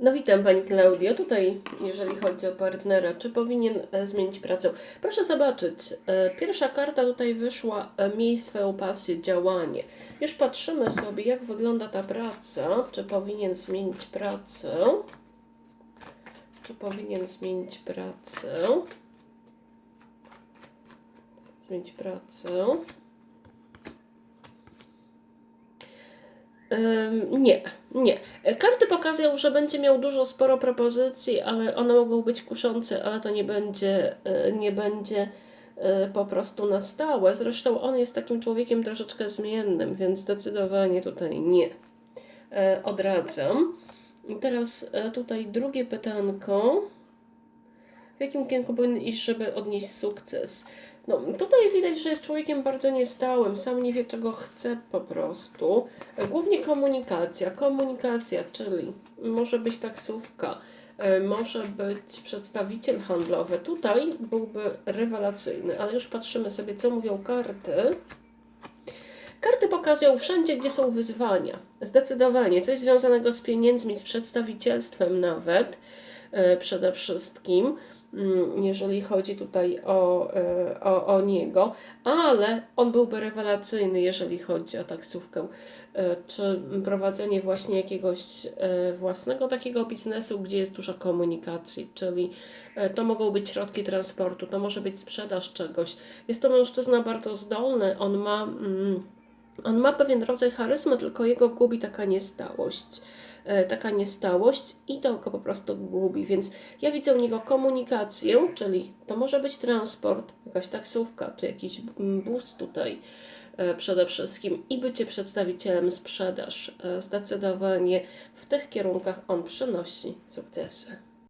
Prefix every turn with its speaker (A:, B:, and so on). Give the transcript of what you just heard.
A: No witam Pani Klaudio. Tutaj, jeżeli chodzi o partnera, czy powinien e, zmienić pracę? Proszę zobaczyć, e, pierwsza karta tutaj wyszła, e, miej swoją pasję, działanie. Już patrzymy sobie, jak wygląda ta praca, czy powinien zmienić pracę. Czy powinien zmienić pracę? Zmienić pracę. Nie, nie. Karty pokazują, że będzie miał dużo, sporo propozycji, ale one mogą być kuszące, ale to nie będzie, y, nie będzie y, po prostu na stałe. Zresztą on jest takim człowiekiem troszeczkę zmiennym, więc zdecydowanie tutaj nie. E, Odradzam. I teraz e, tutaj drugie pytanko. W jakim kierunku powinien iść, żeby odnieść sukces? No, tutaj widać, że jest człowiekiem bardzo niestałym, sam nie wie, czego chce po prostu. Głównie komunikacja. Komunikacja, czyli może być taksówka, e, może być przedstawiciel handlowy. Tutaj byłby rewelacyjny, ale już patrzymy sobie, co mówią karty. Karty pokazują wszędzie, gdzie są wyzwania. Zdecydowanie coś związanego z pieniędzmi, z przedstawicielstwem nawet e, przede wszystkim, jeżeli chodzi tutaj o, e, o, o niego, ale on byłby rewelacyjny, jeżeli chodzi o taksówkę, e, czy prowadzenie właśnie jakiegoś e, własnego takiego biznesu, gdzie jest dużo komunikacji, czyli to mogą być środki transportu, to może być sprzedaż czegoś. Jest to mężczyzna bardzo zdolny, on ma. Mm, on ma pewien rodzaj charyzmy, tylko jego gubi taka niestałość. E, Taka niestałość i to go po prostu gubi. Więc ja widzę u niego komunikację, czyli to może być transport, jakaś taksówka, czy jakiś bus tutaj e, przede wszystkim i bycie przedstawicielem sprzedaż. E, Zdecydowanie w tych kierunkach on przynosi sukcesy.